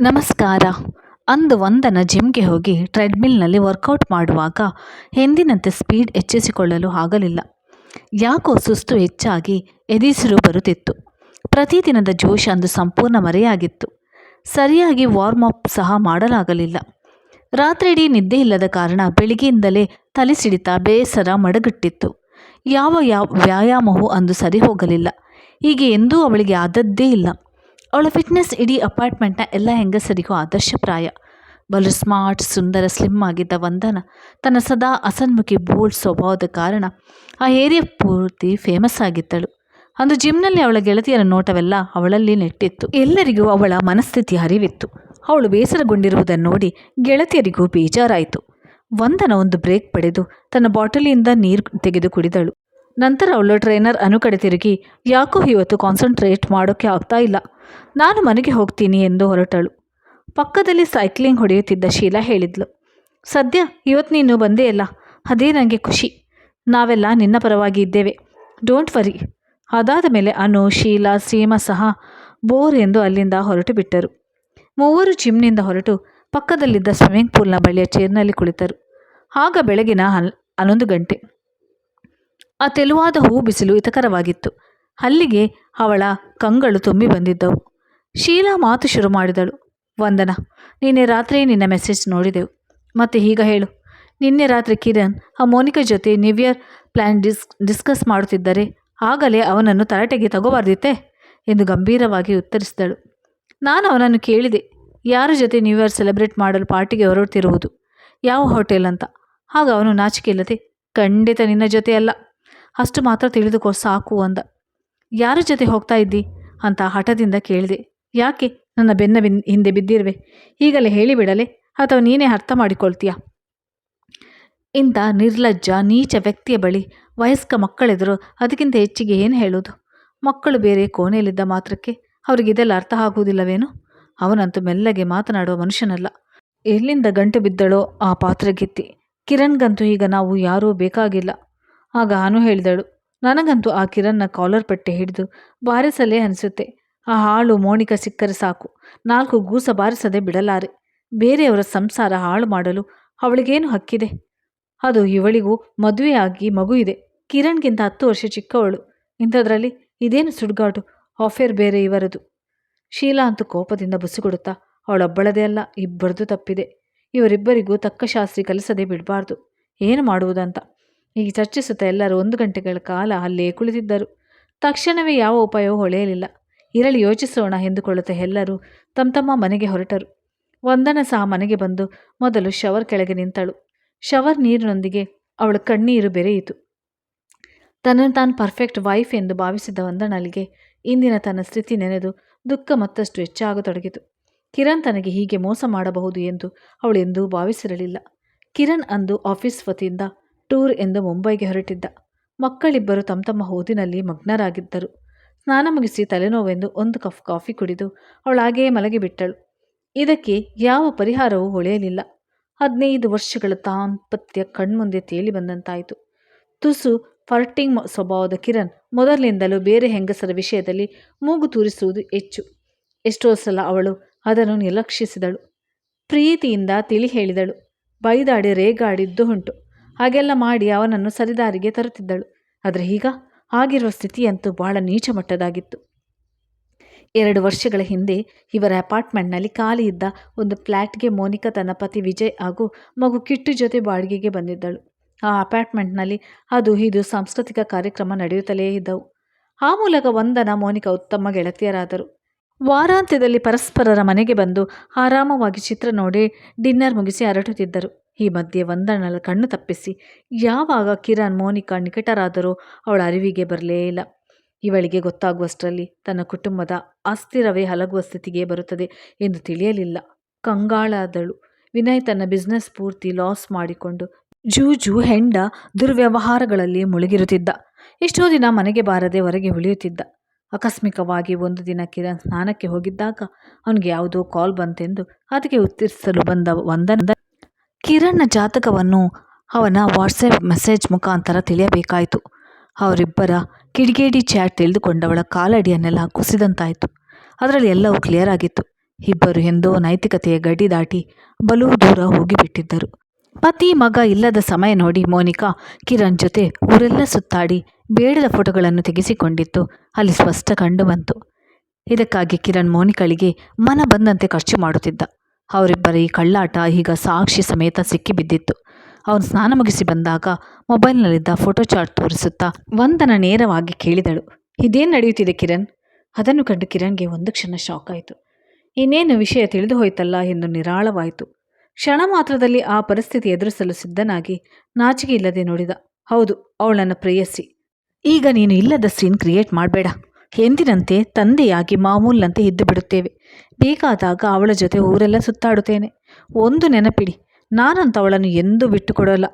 ನಮಸ್ಕಾರ. ಅಂದು ವಂದನ ಜಿಮ್ಗೆ ಹೋಗಿ ಟ್ರೆಡ್ಮಿಲ್ನಲ್ಲಿ ವರ್ಕೌಟ್ ಮಾಡುವಾಗ ಎಂದಿನಂತೆ ಸ್ಪೀಡ್ ಹೆಚ್ಚಿಸಿಕೊಳ್ಳಲು ಆಗಲಿಲ್ಲ. ಯಾಕೋ ಸುಸ್ತು ಹೆಚ್ಚಾಗಿ ಎದಿಸಿರು ಬರುತ್ತಿತ್ತು. ಪ್ರತಿದಿನದ ಜೋಶ್ ಅಂದು ಸಂಪೂರ್ಣ ಮರೆಯಾಗಿತ್ತು. ಸರಿಯಾಗಿ ವಾರ್ಮ್ ಅಪ್ ಸಹ ಮಾಡಲಾಗಲಿಲ್ಲ. ರಾತ್ರಿಯಿಡೀ ನಿದ್ದೆ ಇಲ್ಲದ ಕಾರಣ ಬೆಳಿಗ್ಗೆಯಿಂದಲೇ ತಲೆ ಸಿಡಿತ ಬೇಸರ ಮಡಗಟ್ಟಿತ್ತು. ಯಾವ ಯಾವ ವ್ಯಾಯಾಮವೂ ಅಂದು ಸರಿ ಹೋಗಲಿಲ್ಲ ಹೀಗೆ ಎಂದೂ ಅವಳಿಗೆ ಆದದ್ದೇ ಇಲ್ಲ. ಅವಳ ಫಿಟ್ನೆಸ್ ಇಡೀ ಅಪಾರ್ಟ್ಮೆಂಟ್ನ ಎಲ್ಲ ಹೆಂಗಸರಿಗೂ ಆದರ್ಶಪ್ರಾಯ. ಬಲು ಸ್ಮಾರ್ಟ್ ಸುಂದರ ಸ್ಲಿಮ್ ಆಗಿದ್ದ ವಂದನ ತನ್ನ ಸದಾ ಅಸನ್ಮುಖಿ ಬೋಲ್ಡ್ ಸ್ವಭಾವದ ಕಾರಣ ಆ ಏರಿಯಾ ಪೂರ್ತಿ ಫೇಮಸ್ ಆಗಿದ್ದಳು. ಅಂದು ಜಿಮ್ನಲ್ಲಿ ಅವಳ ಗೆಳತಿಯರ ನೋಟವೆಲ್ಲ ಅವಳಲ್ಲಿ ನೆಟ್ಟಿತ್ತು. ಎಲ್ಲರಿಗೂ ಅವಳ ಮನಸ್ಥಿತಿ ಅರಿವಿತ್ತು. ಅವಳು ಬೇಸರಗೊಂಡಿರುವುದನ್ನು ನೋಡಿ ಗೆಳತಿಯರಿಗೂ ಬೇಜಾರಾಯಿತು. ವಂದನ ಒಂದು ಬ್ರೇಕ್ ಪಡೆದು ತನ್ನ ಬಾಟಲಿಯಿಂದ ನೀರು ತೆಗೆದು ಕುಡಿದಳು. ನಂತರ ಅವಳು ಟ್ರೈನರ್ ಅನು ಕಡೆ ತಿರುಗಿ, ಯಾಕೋ ಇವತ್ತು ಕಾನ್ಸಂಟ್ರೇಟ್ ಮಾಡೋಕ್ಕೆ ಆಗ್ತಾ ಇಲ್ಲ. ನಾನು ಮನೆಗೆ ಹೋಗ್ತೀನಿ ಎಂದು ಹೊರಟಳು. ಪಕ್ಕದಲ್ಲಿ ಸೈಕ್ಲಿಂಗ್ ಹೊಡೆಯುತ್ತಿದ್ದ ಶೀಲಾ ಹೇಳಿದ್ಲು, ಸದ್ಯ ಇವತ್ತು ನೀನು ಬಂದೇ ಅಲ್ಲ ಅದೇ ನನಗೆ ಖುಷಿ. ನಾವೆಲ್ಲ ನಿನ್ನ ಪರವಾಗಿ ಇದ್ದೇವೆ. ಡೋಂಟ್ ವರಿ ಅದಾದ ಮೇಲೆ ಅನು, ಶೀಲಾ, ಸೀಮ ಸಹ ಬೋರ್ ಎಂದು ಅಲ್ಲಿಂದ ಹೊರಟು ಬಿಟ್ಟರು. ಮೂವರು ಜಿಮ್ನಿಂದ ಹೊರಟು ಪಕ್ಕದಲ್ಲಿದ್ದ ಸ್ವಿಮ್ಮಿಂಗ್ ಪೂಲ್ನ ಬಳಿಯ ಚೇರ್ನಲ್ಲಿ ಕುಳಿತರು. ಆಗ ಬೆಳಗಿನ ಹನ್, ಹನ್ನೊಂದು ಗಂಟೆ. ಆ ತೆಲುವಾದ ಹೂ ಬಿಸಿಲು ಹಿತಕರವಾಗಿತ್ತು. ಅಲ್ಲಿಗೆ ಅವಳ ಕಂಗಳು ತುಂಬಿ ಬಂದಿದ್ದವು. ಶೀಲಾ ಮಾತು ಶುರು ಮಾಡಿದಳು. ವಂದನ, ನಿನ್ನೆ ರಾತ್ರಿ ನಿನ್ನ ಮೆಸೇಜ್ ನೋಡಿದೆವು. ಮತ್ತೆ ಈಗ ಹೇಳು. ನಿನ್ನೆ ರಾತ್ರಿ ಕಿರಣ್ ಆ ಮೋನಿಕಾ ಜೊತೆ new year plan dis discuss ಮಾಡುತ್ತಿದ್ದರೆ ಆಗಲೇ ಅವನನ್ನು ತರಾಟೆಗೆ ತಗೋಬಾರ್ದಿತ್ತೆ? ಎಂದು ಗಂಭೀರವಾಗಿ ಉತ್ತರಿಸಿದಳು. ನಾನು ಅವನನ್ನು ಕೇಳಿದೆ. ಯಾರ ಜೊತೆ ನ್ಯೂ ಇಯರ್ ಸೆಲೆಬ್ರೇಟ್ ಮಾಡಲು ಪಾರ್ಟಿಗೆ ಹೊರಡ್ತಿರುವುದು? ಯಾವ ಹೋಟೆಲ್ ಅಂತ? ಆಗ ಅವನು ನಾಚಿಕೆ ಇಲ್ಲದೆ ಖಂಡಿತ ನಿನ್ನ ಜೊತೆ ಅಲ್ಲ. ಅಷ್ಟು ಮಾತ್ರ ತಿಳಿದುಕೋ ಸಾಕು ಅಂದ. ಯಾರ ಜೊತೆ ಹೋಗ್ತಾ ಇದ್ದಿ? ಅಂತ ಹಠದಿಂದ ಕೇಳಿದೆ. ಯಾಕೆ? ನನ್ನ ಬೆನ್ನ ಬಿನ್ ಹಿಂದೆ ಬಿದ್ದಿರುವೆ. ಈಗಲೇ ಹೇಳಿಬಿಡಲೆ ಅಥವಾ ನೀನೇ ಅರ್ಥ ಮಾಡಿಕೊಳ್ತೀಯ? ಇಂಥ ನಿರ್ಲಜ್ಜ, ನೀಚ ವ್ಯಕ್ತಿಯ ಬಳಿ ವಯಸ್ಕ ಮಕ್ಕಳೆದುರು ಅದಕ್ಕಿಂತ ಹೆಚ್ಚಿಗೆ ಏನು ಹೇಳೋದು? ಮಕ್ಕಳು ಬೇರೆ ಕೋಣೆಯಲ್ಲಿದ್ದ ಮಾತ್ರಕ್ಕೆ ಅವರಿಗಿದೆಲ್ಲ ಅರ್ಥ ಆಗುವುದಿಲ್ಲವೇನು? ಅವನಂತೂ ಮೆಲ್ಲಗೆ ಮಾತನಾಡುವ ಮನುಷ್ಯನಲ್ಲ. ಎಲ್ಲಿಂದ ಗಂಟು ಬಿದ್ದಳೋ ಆ ಪಾತ್ರಗೆತ್ತಿ. ಕಿರಣ್ಗಂತೂ ಈಗ ನಾವು ಯಾರೂ ಬೇಕಾಗಿಲ್ಲ. ಆಗ ಅನು ಹೇಳಿದಳು, ನನಗಂತೂ ಆ ಕಿರಣ್ನ ಕಾಲರ್ ಪಟ್ಟೆ ಹಿಡಿದು ಬಾರಿಸಲೇ ಅನಿಸುತ್ತೆ. ಆ ಹಾಳು ಮೋಣಿಕ ಸಿಕ್ಕರೆ ಸಾಕು. ನಾಲ್ಕು ಗೂಸ ಬಾರಿಸದೆ ಬಿಡಲಾರೆ. ಬೇರೆಯವರ ಸಂಸಾರ ಹಾಳು ಮಾಡಲು ಅವಳಿಗೇನು ಹಕ್ಕಿದೆ? ಅದು ಇವಳಿಗೂ ಮದುವೆಯಾಗಿ ಮಗು ಇದೆ. ಕಿರಣ್ಗಿಂತ ಹತ್ತು ವರ್ಷ ಚಿಕ್ಕವಳು. ಇಂಥದ್ರಲ್ಲಿ ಇದೇನು ಸುಡುಗಾಟು ಆಫೇರ್ ಬೇರೆ ಇವರದು. ಶೀಲಾ ಅಂತೂ ಕೋಪದಿಂದ ಬುಸುಗುಡುತ್ತಾ, ಅವಳೊಬ್ಬಳದೇ ಅಲ್ಲ, ಇಬ್ಬರದು ತಪ್ಪಿದೆ. ಇವರಿಬ್ಬರಿಗೂ ತಕ್ಕ ಶಾಸ್ತ್ರಿ ಕಲಿಸದೆ ಬಿಡಬಾರ್ದು. ಏನು ಮಾಡುವುದಂತ? ಹೀಗೆ ಚರ್ಚಿಸುತ್ತಾ ಎಲ್ಲರೂ ಒಂದು ಗಂಟೆಗಳ ಕಾಲ ಅಲ್ಲೇ ಕುಳಿತಿದ್ದರು. ತಕ್ಷಣವೇ ಯಾವ ಉಪಾಯವೂ ಹೊಳೆಯಲಿಲ್ಲ. ಇರಲಿ, ಯೋಚಿಸೋಣ ಎಂದುಕೊಳ್ಳುತ್ತಾ ಎಲ್ಲರೂ ತಮ್ಮ ತಮ್ಮ ಮನೆಗೆ ಹೊರಟರು. ವಂದನ ಸಹ ಮನೆಗೆ ಬಂದು ಮೊದಲು ಶವರ್ ಕೆಳಗೆ ನಿಂತಳು. ಶವರ್ ನೀರಿನೊಂದಿಗೆ ಅವಳ ಕಣ್ಣೀರು ಬೆರೆಯಿತು. ತನ್ನನ್ನು ತಾನು ಪರ್ಫೆಕ್ಟ್ ವೈಫ್ ಎಂದು ಭಾವಿಸಿದ್ದ ವಂದನಳಿಗೆ ಇಂದಿನ ತನ್ನ ಸ್ಥಿತಿ ನೆನೆದು ದುಃಖ ಮತ್ತಷ್ಟು ಹೆಚ್ಚಾಗತೊಡಗಿತು. ಕಿರಣ್ ತನಗೆ ಹೀಗೆ ಮೋಸ ಮಾಡಬಹುದು ಎಂದು ಅವಳೆಂದೂ ಭಾವಿಸಿರಲಿಲ್ಲ. ಕಿರಣ್ ಅಂದು ಆಫೀಸ್ ವತಿಯಿಂದ ಟೂರ್ ಎಂದು ಮುಂಬೈಗೆ ಹೊರಟಿದ್ದ. ಮಕ್ಕಳಿಬ್ಬರು ತಮ್ಮ ತಮ್ಮ ಓದಿನಲ್ಲಿ ಮಗ್ನರಾಗಿದ್ದರು. ಸ್ನಾನ ಮುಗಿಸಿ ತಲೆನೋವೆಂದು ಒಂದು ಕಫ್ ಕಾಫಿ ಕುಡಿದು ಅವಳಾಗೆಯೇ ಮಲಗಿಬಿಟ್ಟಳು ಇದಕ್ಕೆ ಯಾವ ಪರಿಹಾರವೂ ಹೊಳೆಯಲಿಲ್ಲ. ಹದಿನೈದು ವರ್ಷಗಳ ದಾಂಪತ್ಯ ಕಣ್ಮುಂದೆ ತೇಲಿ ಬಂದಂತಾಯಿತು. ತುಸು ಫರ್ಟಿಂಗ್ ಸ್ವಭಾವದ ಕಿರಣ್ ಮೊದಲಿನಿಂದಲೂ ಬೇರೆ ಹೆಂಗಸರ ವಿಷಯದಲ್ಲಿ ಮೂಗು ತೂರಿಸುವುದು ಹೆಚ್ಚು. ಎಷ್ಟೋ ಸಲ ಅವಳು ಅದನ್ನು ನಿರ್ಲಕ್ಷಿಸಿದಳು. ಪ್ರೀತಿಯಿಂದ ತಿಳಿ ಹೇಳಿದಳು. ಬೈದಾಡಿ ರೇಗಾಡಿದ್ದು ಉಂಟು. ಹಾಗೆಲ್ಲ ಮಾಡಿ ಅವನನ್ನು ಸರಿದಾರಿಗೆ ತರುತ್ತಿದ್ದಳು. ಆದರೆ ಈಗ ಆಗಿರುವ ಸ್ಥಿತಿಯಂತೂ ಬಹಳ ನೀಚ ಮಟ್ಟದಾಗಿತ್ತು ಎರಡು ವರ್ಷಗಳ ಹಿಂದೆ ಇವರ ಅಪಾರ್ಟ್ಮೆಂಟ್ನಲ್ಲಿ ಖಾಲಿ ಇದ್ದ ಒಂದು ಫ್ಲ್ಯಾಟ್ಗೆ ಮೋನಿಕಾ ತನ್ನ ಪತಿ ವಿಜಯ್ ಹಾಗೂ ಮಗು ಕಿಟ್ಟು ಜೊತೆ ಬಾಡಿಗೆಗೆ ಬಂದಿದ್ದಳು. ಆ ಅಪಾರ್ಟ್ಮೆಂಟ್ನಲ್ಲಿ ಅದು ಇದು ಸಾಂಸ್ಕೃತಿಕ ಕಾರ್ಯಕ್ರಮ ನಡೆಯುತ್ತಲೇ ಇದ್ದವು. ಆ ಮೂಲಕ ವಂದನ ಮೋನಿಕಾ ಉತ್ತಮ ಗೆಳತಿಯರಾದರು. ವಾರಾಂತ್ಯದಲ್ಲಿ ಪರಸ್ಪರರ ಮನೆಗೆ ಬಂದು ಆರಾಮವಾಗಿ ಚಿತ್ರ ನೋಡಿ ಡಿನ್ನರ್ ಮುಗಿಸಿ ಹರಟುತ್ತಿದ್ದರು ಈ ಮಧ್ಯೆ ವಂದನಳ ಕಣ್ಣು ತಪ್ಪಿಸಿ, ಯಾವಾಗ ಕಿರಣ್ ಮೋನಿಕಾ ನಿಕಟರಾದರೂ ಅವಳ ಅರಿವಿಗೆ ಬರಲೇ ಇಲ್ಲ. ಇವಳಿಗೆ ಗೊತ್ತಾಗುವಷ್ಟರಲ್ಲಿ ತನ್ನ ಕುಟುಂಬದ ಅಸ್ಥಿರವೇ ಹಲಗುವ ಸ್ಥಿತಿಗೆ ಬರುತ್ತದೆ ಎಂದು ತಿಳಿಯಲಿಲ್ಲ. ಕಂಗಾಳಾದಳು. ವಿನಯ್ ತನ್ನ ಬಿಸ್ನೆಸ್ ಪೂರ್ತಿ ಲಾಸ್ ಮಾಡಿಕೊಂಡು ಜೂಜು ಹೆಂಡ ದುರ್ವ್ಯವಹಾರಗಳಲ್ಲಿ ಮುಳುಗಿರುತ್ತಿದ್ದ. ಎಷ್ಟೋ ದಿನ ಮನೆಗೆ ಬಾರದೆ ಹೊರಗೆ ಉಳಿಯುತ್ತಿದ್ದ. ಆಕಸ್ಮಿಕವಾಗಿ ಒಂದು ದಿನ ಕಿರಣ್ ಸ್ನಾನಕ್ಕೆ ಹೋಗಿದ್ದಾಗ ಅವನಿಗೆ ಯಾವುದೋ ಕಾಲ್ ಬಂತೆಂದು ಅದಕ್ಕೆ ಉತ್ತರಿಸಲು ಬಂದ ವಂದನ ಕಿರಣ್ನ ಜಾತಕವನ್ನು ಅವನ ವಾಟ್ಸಪ್ ಮೆಸೇಜ್ ಮುಖಾಂತರ ತಿಳಿಯಬೇಕಾಯಿತು. ಅವರಿಬ್ಬರ ಕಿಡಿಗೇಡಿ ಚಾಟ್ ತಿಳಿದುಕೊಂಡವಳ ಕಾಲಡಿಯನ್ನೆಲ್ಲ ಕುಸಿದಂತಾಯಿತು. ಅದರಲ್ಲಿ ಎಲ್ಲವೂ ಕ್ಲಿಯರ್ ಆಗಿತ್ತು. ಇಬ್ಬರು ಎಂದೋ ನೈತಿಕತೆಯ ಗಡಿ ದಾಟಿ ಬಲು ದೂರ ಹೋಗಿಬಿಟ್ಟಿದ್ದರು. ಪತಿ ಮಗ ಇಲ್ಲದ ಸಮಯ ನೋಡಿ ಮೋನಿಕಾ ಕಿರಣ್ ಜೊತೆ ಊರೆಲ್ಲ ಸುತ್ತಾಡಿ ಬೇಡದ ಫೋಟೋಗಳನ್ನು ತೆಗೆಸಿಕೊಂಡಿತ್ತು. ಅಲ್ಲಿ ಸ್ಪಷ್ಟ ಕಂಡು ಬಂತು. ಇದಕ್ಕಾಗಿ ಕಿರಣ್ ಮೋನಿಕಳಿಗೆ ಮನ ಬಂದಂತೆ ಖರ್ಚು ಮಾಡುತ್ತಿದ್ದ. ಅವರಿಬ್ಬರ ಈ ಕಳ್ಳಾಟ ಈಗ ಸಾಕ್ಷಿ ಸಮೇತ ಸಿಕ್ಕಿಬಿದ್ದಿತ್ತು. ಅವನು ಸ್ನಾನ ಮುಗಿಸಿ ಬಂದಾಗ ಮೊಬೈಲ್ನಲ್ಲಿದ್ದ ಫೋಟೋ ಚಾರ್ಟ್ ತೋರಿಸುತ್ತಾ ವಂದನ ನೇರವಾಗಿ ಕೇಳಿದಳು. ಇದೇನು ನಡೆಯುತ್ತಿದೆ ಕಿರಣ್? ಅದನ್ನು ಕಂಡು ಕಿರಣ್ಗೆ ಒಂದು ಕ್ಷಣ ಶಾಕ್ ಆಯಿತು. ಇನ್ನೇನು ವಿಷಯ ತಿಳಿದು ಹೋಯ್ತಲ್ಲ? ಎಂದು ನಿರಾಳವಾಯಿತು. ಕ್ಷಣ ಮಾತ್ರದಲ್ಲಿ ಆ ಪರಿಸ್ಥಿತಿ ಎದುರಿಸಲು ಸಿದ್ಧನಾಗಿ ನಾಚಿಕೆ ಇಲ್ಲದೆ ನೋಡಿದ, ಹೌದು ಅವಳು ನನ್ನ ಪ್ರೇಯಸಿ. ಈಗ ನೀನು ಇಲ್ಲದ ಸೀನ್ ಕ್ರಿಯೇಟ್ ಮಾಡಬೇಡ. ಎಂದಿನಂತೆ ತಂದೆಯಾಗಿ ಮಾಮೂಲಿನಂತೆ ಇದ್ದು ಬಿಡುತ್ತೇವೆ. ಬೇಕಾದಾಗ ಅವಳ ಜೊತೆ ಊರೆಲ್ಲ ಸುತ್ತಾಡುತ್ತೇನೆ. ಒಂದು ನೆನಪಿಡಿ, ನಾನಂತ ಅವಳನ್ನು ಎಂದೂ ಬಿಟ್ಟುಕೊಡೋಲ್ಲ.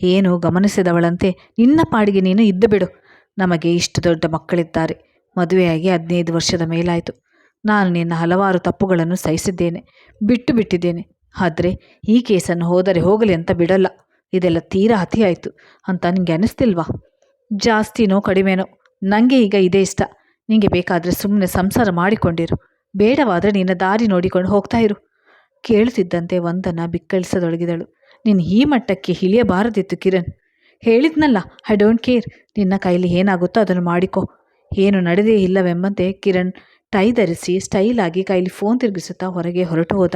ಏನು ಗಮನಿಸಿದವಳಂತೆ, ನಿನ್ನ ಪಾಡಿಗೆ ನೀನು ಇದ್ದು ಬಿಡು. ನಮಗೆ ಇಷ್ಟು ದೊಡ್ಡ ಮಕ್ಕಳಿದ್ದಾರೆ. ಮದುವೆಯಾಗಿ ಹದಿನೈದು ವರ್ಷದ ಮೇಲಾಯಿತು. ನಾನು ನಿನ್ನ ಹಲವಾರು ತಪ್ಪುಗಳನ್ನು ಸಹಿಸಿದ್ದೇನೆ, ಬಿಟ್ಟು ಬಿಟ್ಟಿದ್ದೇನೆ. ಆದರೆ ಈ ಕೇಸನ್ನು ಹೋದರೆ ಹೋಗಲಿ ಅಂತ ಬಿಡಲ್ಲ. ಇದೆಲ್ಲ ತೀರಾ ಅತಿಯಾಯಿತು ಅಂತ ನಿಮಗೆ ಅನ್ನಿಸ್ತಿಲ್ವಾ ಜಾಸ್ತಿನೋ ಕಡಿಮೆನೋ ನನಗೆ ಈಗ ಇದೇ ಇಷ್ಟ. ನಿಮಗೆ ಬೇಕಾದರೆ ಸುಮ್ಮನೆ ಸಂಸಾರ ಮಾಡಿಕೊಂಡಿರು. ಬೇಡವಾದರೆ ನಿನ್ನ ದಾರಿ ನೋಡಿಕೊಂಡು ಹೋಗ್ತಾ ಇರು. ಕೇಳುತ್ತಿದ್ದಂತೆ ವಂದನ ಬಿಕ್ಕಳಿಸದೊಡಗಿದಳು ನೀನು ಈ ಮಟ್ಟಕ್ಕೆ ಇಳಿಯಬಾರದಿತ್ತು ಕಿರಣ್. ಹೇಳಿದ್ನಲ್ಲ ಐ ಡೋಂಟ್ ಕೇರ್ ನಿನ್ನ ಕೈಲಿ ಏನಾಗುತ್ತೋ ಅದನ್ನು ಮಾಡಿಕೊ. ಏನು ನಡೆದೇ ಇಲ್ಲವೆಂಬಂತೆ ಕಿರಣ್ ಟೈ ಧರಿಸಿ ಆಗಿ ಕೈಲಿ ಫೋನ್ ತಿರುಗಿಸುತ್ತಾ ಹೊರಗೆ ಹೊರಟು ಹೋದ.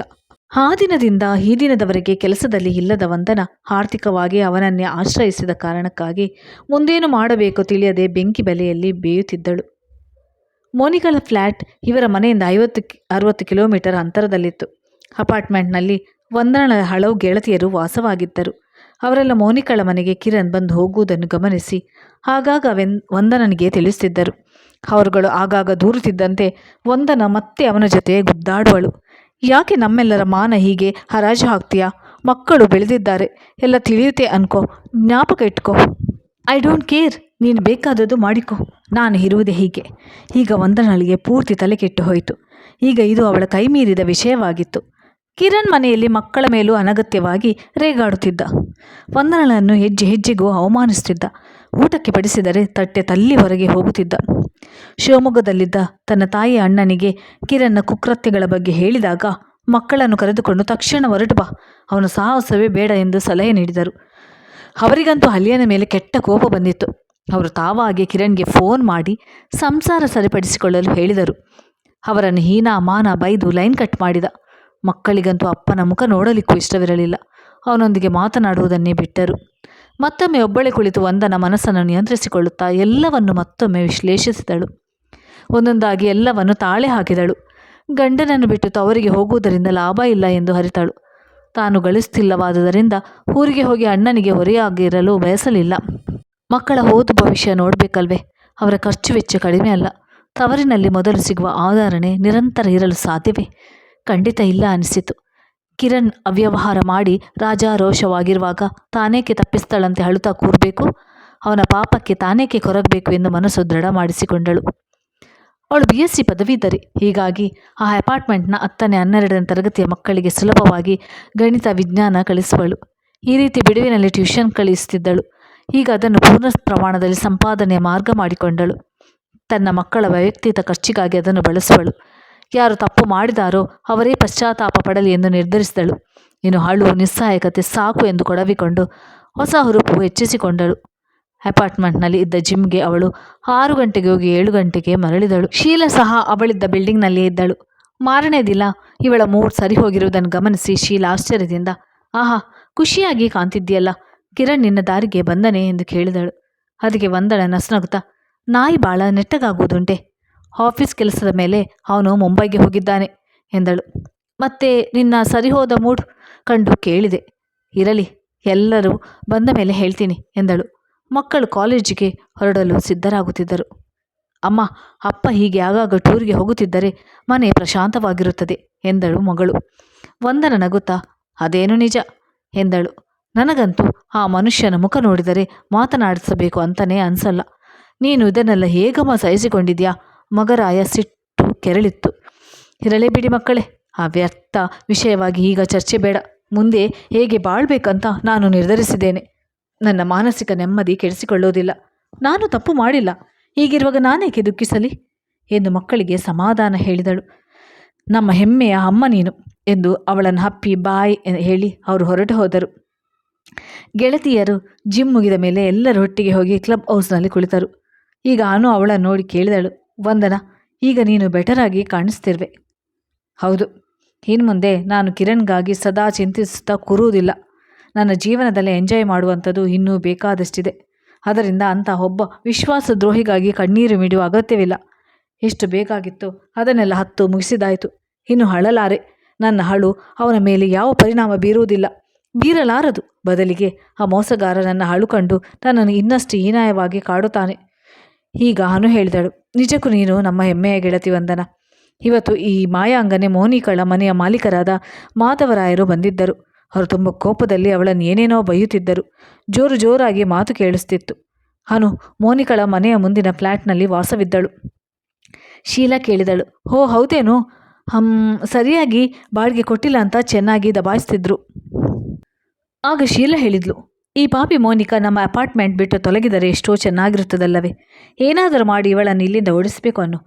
ಆ ದಿನದಿಂದ ಈ ದಿನದವರೆಗೆ ಕೆಲಸದಲ್ಲಿ ಇಲ್ಲದ ವಂದನ ಆರ್ಥಿಕವಾಗಿ ಅವನನ್ನೇ ಆಶ್ರಯಿಸಿದ ಕಾರಣಕ್ಕಾಗಿ ಮುಂದೇನು ಮಾಡಬೇಕು ತಿಳಿಯದೆ ಬೆಂಕಿ ಬೆಲೆಯಲ್ಲಿ ಬೇಯುತ್ತಿದ್ದಳು. ಮೋನಿಕಳ ಫ್ಲ್ಯಾಟ್ ಇವರ ಮನೆಯಿಂದ ಐವತ್ತು ಅರವತ್ತು ಕಿಲೋಮೀಟರ್ ಅಂತರದಲ್ಲಿತ್ತು. ಅಪಾರ್ಟ್ಮೆಂಟ್ನಲ್ಲಿ ವಂದನಳ ಹಲವು ಗೆಳತಿಯರು ವಾಸವಾಗಿದ್ದರು. ಅವರೆಲ್ಲ ಮೋನಿಕಳ ಮನೆಗೆ ಕಿರಣ್ ಬಂದು ಹೋಗುವುದನ್ನು ಗಮನಿಸಿ ಆಗಾಗ ವೆನ್ ವಂದನನಿಗೆ ತಿಳಿಸುತ್ತಿದ್ದರು ಅವರುಗಳು ಆಗಾಗ ದೂರುತ್ತಿದ್ದಂತೆ ವಂದನ ಮತ್ತೆ ಅವನ ಜೊತೆ ಗುದ್ದಾಡುವಳು. ಯಾಕೆ ನಮ್ಮೆಲ್ಲರ ಮಾನ ಹೀಗೆ ಹರಾಜು ಹಾಕ್ತೀಯಾ ಮಕ್ಕಳು ಬೆಳೆದಿದ್ದಾರೆ. ಎಲ್ಲ ತಿಳಿಯುತ್ತೆ ಅನ್ಕೋ, ಜ್ಞಾಪಕ ಇಟ್ಕೋ. ಐ ಡೋಂಟ್ ಕೇರ್ ನೀನು ಬೇಕಾದದ್ದು ಮಾಡಿಕೊ. ನಾನು ಇರುವುದೇ ಹೀಗೆ. ಈಗ ವಂದನಳಿಗೆ ಪೂರ್ತಿ ತಲೆ ಕೆಟ್ಟು ಹೋಯಿತು. ಈಗ ಇದು ಅವಳ ಕೈ ಮೀರಿದ ವಿಷಯವಾಗಿತ್ತು. ಕಿರಣ್ ಮನೆಯಲ್ಲಿ ಮಕ್ಕಳ ಮೇಲೂ ಅನಗತ್ಯವಾಗಿ ರೇಗಾಡುತ್ತಿದ್ದ. ವಂದನಳನ್ನು ಹೆಜ್ಜೆ ಹೆಜ್ಜೆಗೂ ಅವಮಾನಿಸುತ್ತಿದ್ದ. ಊಟಕ್ಕೆ ಬಡಿಸಿದರೆ ತಟ್ಟೆ ತಲ್ಲಿ ಹೊರಗೆ ಹೋಗುತ್ತಿದ್ದ. ಶಿವಮೊಗ್ಗದಲ್ಲಿದ್ದ ತನ್ನ ತಾಯಿ ಅಣ್ಣನಿಗೆ ಕಿರಣ್ನ ಕುಕೃತ್ಯಗಳ ಬಗ್ಗೆ ಹೇಳಿದಾಗ ಮಕ್ಕಳನ್ನು ಕರೆದುಕೊಂಡು ತಕ್ಷಣ ಹೊರಟು ಬಾ. ಅವನ ಸಾಹಸವೇ ಬೇಡ ಎಂದು ಸಲಹೆ ನೀಡಿದರು. ಅವರಿಗಂತೂ ಹಲಿಯನ ಮೇಲೆ ಕೆಟ್ಟ ಕೋಪ ಬಂದಿತ್ತು. ಅವರು ತಾವಾಗೆ ಕಿರಣ್ಗೆ ಫೋನ್ ಮಾಡಿ ಸಂಸಾರ ಸರಿಪಡಿಸಿಕೊಳ್ಳಲು ಹೇಳಿದರು. ಅವರನ್ನು ಹೀನಾ ಮಾನ ಬೈದು ಲೈನ್ ಕಟ್ ಮಾಡಿದ. ಮಕ್ಕಳಿಗಂತೂ ಅಪ್ಪನ ಮುಖ ನೋಡಲಿಕ್ಕೂ ಇಷ್ಟವಿರಲಿಲ್ಲ. ಅವನೊಂದಿಗೆ ಮಾತನಾಡುವುದನ್ನೇ ಬಿಟ್ಟರು. ಮತ್ತೊಮ್ಮೆ ಒಬ್ಬಳೆ ಕುಳಿತು ವಂದನ ಮನಸ್ಸನ್ನು ನಿಯಂತ್ರಿಸಿಕೊಳ್ಳುತ್ತಾ ಎಲ್ಲವನ್ನು ಮತ್ತೊಮ್ಮೆ ವಿಶ್ಲೇಷಿಸಿದಳು. ಒಂದೊಂದಾಗಿ ಎಲ್ಲವನ್ನು ತಾಳೆ ಹಾಕಿದಳು. ಗಂಡನನ್ನು ಬಿಟ್ಟು ತವರಿಗೆ ಹೋಗುವುದರಿಂದ ಲಾಭ ಇಲ್ಲ ಎಂದು ಹರಿತಳು ತಾನು ಗಳಿಸ್ತಿಲ್ಲವಾದುದರಿಂದ ಊರಿಗೆ ಹೋಗಿ ಅಣ್ಣನಿಗೆ ಹೊರೆಯಾಗಿರಲು ಬಯಸಲಿಲ್ಲ. ಮಕ್ಕಳ ಓದು ಭವಿಷ್ಯ ನೋಡಬೇಕಲ್ವೇ? ಅವರ ಖರ್ಚು ವೆಚ್ಚ ಕಡಿಮೆ ಅಲ್ಲ. ತವರಿನಲ್ಲಿ ಮೊದಲು ಸಿಗುವ ಆಧಾರಣೆ ನಿರಂತರ ಇರಲು ಸಾಧ್ಯವೇ? ಖಂಡಿತ ಇಲ್ಲ ಅನಿಸಿತು. ಕಿರಣ್ ಅವ್ಯವಹಾರ ಮಾಡಿ ರಾಜಾರೋಷವಾಗಿರುವಾಗ ತಾನೇಕೆ ತಪ್ಪಿಸ್ತಾಳಂತೆ ಅಳುತ್ತಾ ಕೂರಬೇಕು? ಅವನ ಪಾಪಕ್ಕೆ ತಾನೇಕೆ ಕೊರಗಬೇಕು ಎಂದು ಮನಸ್ಸು ದೃಢ ಮಾಡಿಸಿಕೊಂಡಳು. ಅವಳು ಬಿ. ಎಸ್. ಸಿ. ಪದವೀಧರಿ. ಹೀಗಾಗಿ ಆ ಅಪಾರ್ಟ್ಮೆಂಟ್ನ ಹತ್ತನೇ, ಹನ್ನೆರಡನೇ ತರಗತಿಯ ಮಕ್ಕಳಿಗೆ ಸುಲಭವಾಗಿ ಗಣಿತ ವಿಜ್ಞಾನ ಕಲಿಸುವಳು. ಈ ರೀತಿ ಬಿಡುವಿನಲ್ಲಿ ಟ್ಯೂಷನ್ ಕಲಿಸುತ್ತಿದ್ದಳು ಈಗ ಅದನ್ನು ಪೂರ್ಣ ಪ್ರಮಾಣದಲ್ಲಿ ಸಂಪಾದನೆಯ ಮಾರ್ಗ ಮಾಡಿಕೊಂಡಳು. ತನ್ನ ಮಕ್ಕಳ ವೈಯಕ್ತಿಕ ಖರ್ಚಿಗಾಗಿ ಅದನ್ನು ಬಳಸುವಳು. ಯಾರು ತಪ್ಪು ಮಾಡಿದಾರೋ ಅವರೇ ಪಶ್ಚಾತ್ತಾಪ ಪಡಲಿ ಎಂದು ನಿರ್ಧರಿಸಿದಳು. ಇನ್ನು ಹಳು ನಿಸ್ಸಹಾಯಕತೆ ಸಾಕು ಎಂದು ಕೊಡವಿಕೊಂಡು ಹೊಸ ಹುರುಪು ಹೆಚ್ಚಿಸಿಕೊಂಡಳು. ಅಪಾರ್ಟ್ಮೆಂಟ್ನಲ್ಲಿ ಇದ್ದ ಜಿಮ್ಗೆ ಅವಳು ಆರು ಗಂಟೆಗೆ ಹೋಗಿ ಏಳು ಗಂಟೆಗೆ ಮರಳಿದಳು. ಶೀಲ ಸಹ ಅವಳಿದ್ದ ಬಿಲ್ಡಿಂಗ್ನಲ್ಲಿಯೇ ಇದ್ದಳು. ಮಾರನೇ ದಿನ ಇವಳ ಮೂಡ್ ಸರಿ ಹೋಗಿರುವುದನ್ನು ಗಮನಿಸಿ ಶೀಲ ಆಶ್ಚರ್ಯದಿಂದ, ಆಹಾ, ಖುಷಿಯಾಗಿ ಕಾಣ್ತಿದ್ದೀಯಲ್ಲ. ಕಿರಣ್ ನಿನ್ನ ದಾರಿಗೆ ಬಂದನೆ ಎಂದು ಕೇಳಿದಳು. ಅದಕ್ಕೆ ವಂದಳ ನಸುನಗುತ್ತಾ, ನಾಯಿ ಬಾಳ ನೆಟ್ಟಗಾಗುವುದುಂಟೆ. ಆಫೀಸ್ ಕೆಲಸದ ಮೇಲೆ ಅವನು ಮುಂಬೈಗೆ ಹೋಗಿದ್ದಾನೆ ಎಂದಳು. ಮತ್ತೆ ನಿನ್ನ ಸರಿಹೋದ ಮೂಡ್ ಕಂಡು ಕೇಳಿದೆ. ಇರಲಿ, ಎಲ್ಲರೂ ಬಂದ ಮೇಲೆ ಹೇಳ್ತೀನಿ ಎಂದಳು. ಮಕ್ಕಳು ಕಾಲೇಜಿಗೆ ಹೊರಡಲು ಸಿದ್ಧರಾಗುತ್ತಿದ್ದರು. ಅಮ್ಮ, ಅಪ್ಪ ಹೀಗೆ ಆಗಾಗ ಟೂರಿಗೆ ಹೋಗುತ್ತಿದ್ದರೆ ಮನೆ ಪ್ರಶಾಂತವಾಗಿರುತ್ತದೆ ಎಂದಳು ಮಗಳು. ವಂದನ ನಗುತ್ತಾ, ಅದೇನು ನಿಜ? ಎಂದಳು. ನನಗಂತೂ ಆ ಮನುಷ್ಯನ ಮುಖ ನೋಡಿದರೆ ಮಾತನಾಡಿಸಬೇಕು ಅಂತಲೇ ಅನ್ಸಲ್ಲ. ನೀನು ಇದನ್ನೆಲ್ಲ ಹೇಗಮ್ಮ ಸಹಿಸಿಕೊಂಡಿದ್ಯಾ? ಮಗರಾಯ ಸಿಟ್ಟು ಕೆರಳಿತ್ತು. ಇರಲೇ ಬಿಡಿ ಮಕ್ಕಳೇ, ಆ ವ್ಯರ್ಥ ವಿಷಯವಾಗಿ ಈಗ ಚರ್ಚೆ ಬೇಡ. ಮುಂದೆ ಹೇಗೆ ಬಾಳ್ಬೇಕಂತ ನಾನು ನಿರ್ಧರಿಸಿದ್ದೇನೆ. ನನ್ನ ಮಾನಸಿಕ ನೆಮ್ಮದಿ ಕೆಡಿಸಿಕೊಳ್ಳೋದಿಲ್ಲ. ನಾನು ತಪ್ಪು ಮಾಡಿಲ್ಲ. ಹೀಗಿರುವಾಗ ನಾನೇಕೆ ದುಃಖಿಸಲಿ? ಎಂದು ಮಕ್ಕಳಿಗೆ ಸಮಾಧಾನ ಹೇಳಿದಳು. ನಮ್ಮ ಹೆಮ್ಮೆಯ ಅಮ್ಮ ನೀನು ಎಂದು ಅವಳನ್ನು ಹಪ್ಪಿ ಬಾಯ್ ಹೇಳಿ ಅವರು ಹೊರಟು ಹೋದರು. ಗೆಳತಿಯರು ಜಿಮ್ ಮುಗಿದ ಮೇಲೆ ಎಲ್ಲರೂ ಒಟ್ಟಿಗೆ ಹೋಗಿ ಕ್ಲಬ್ ಹೌಸ್ನಲ್ಲಿ ಕುಳಿತರು. ಈಗ ಅನು ಅವಳ ನೋಡಿ ಕೇಳಿದಳು, ವಂದನ, ಈಗ ನೀನು ಬೆಟರ್ ಆಗಿ ಕಾಣಿಸ್ತಿರುವೆ. ಹೌದು, ಇನ್ನು ಮುಂದೆ ನಾನು ಕಿರಣ್ಗಾಗಿ ಸದಾ ಚಿಂತಿಸುತ್ತಾ ಕೂರುವುದಿಲ್ಲ. ನನ್ನ ಜೀವನದಲ್ಲಿ ಎಂಜಾಯ್ ಮಾಡುವಂಥದ್ದು ಇನ್ನೂ ಬೇಕಾದಷ್ಟಿದೆ. ಅದರಿಂದ ಅಂಥ ಒಬ್ಬ ವಿಶ್ವಾಸದ್ರೋಹಿಗಾಗಿ ಕಣ್ಣೀರು ಮಿಡುವ ಅಗತ್ಯವಿಲ್ಲ. ಎಷ್ಟು ಬೇಕಾಗಿತ್ತು ಅದನ್ನೆಲ್ಲ ಹತ್ತು ಮುಗಿಸಿದಾಯಿತು. ಇನ್ನು ಹಳಲಾರೆ ನನ್ನ ಹಳು ಅವನ ಮೇಲೆ ಯಾವ ಪರಿಣಾಮ ಬೀರುವುದಿಲ್ಲ. ಬೀರಲಾರದು. ಬದಲಿಗೆ ಆ ಮೋಸಗಾರ ನನ್ನ ಅಳು ಕಂಡು ನನ್ನನ್ನು ಇನ್ನಷ್ಟು ಹೀನಾಯವಾಗಿ ಕಾಡುತ್ತಾನೆ. ಈಗ ಅನು ಹೇಳಿದಳು, ನಿಜಕ್ಕೂ ನೀನು ನಮ್ಮ ಹೆಮ್ಮೆಯ ಗೆಳತಿ ವಂದನ. ಇವತ್ತು ಈ ಮಾಯಾಂಗನೆ ಮೋನಿಕಳ ಮನೆಯ ಮಾಲೀಕರಾದ ಮಾಧವರಾಯರು ಬಂದಿದ್ದರು. ಅವರು ತುಂಬ ಕೋಪದಲ್ಲಿ ಅವಳನ್ನು ಏನೇನೋ ಬೈಯುತ್ತಿದ್ದರು. ಜೋರು ಜೋರಾಗಿ ಮಾತು ಕೇಳಿಸ್ತಿತ್ತು. ಅನು ಮೋನಿಕಳ ಮನೆಯ ಮುಂದಿನ ಫ್ಲ್ಯಾಟ್ನಲ್ಲಿ ವಾಸವಿದ್ದಳು. ಶೀಲಾ ಕೇಳಿದಳು ಹೋ ಹೌದೇನು? ಹಮ್, ಸರಿಯಾಗಿ ಬಾಡಿಗೆ ಕೊಟ್ಟಿಲ್ಲ ಅಂತ ಚೆನ್ನಾಗಿ ದಬಾಯಿಸ್ತಿದ್ರು. ಆಗ ಶೀಲಾ ಹೇಳಿದ್ಲು, ಈ ಪಾಪಿ ಮೋನಿಕಾ ನಮ್ಮ ಅಪಾರ್ಟ್ಮೆಂಟ್ ಬಿಟ್ಟು ತೊಲಗಿದರೆ ಎಷ್ಟೋ ಚೆನ್ನಾಗಿರುತ್ತದಲ್ಲವೇ? ಏನಾದರೂ ಮಾಡಿ ಇವಳನ್ನು ಇಲ್ಲಿಂದ ಓಡಿಸಬೇಕು ಅನ್ನು.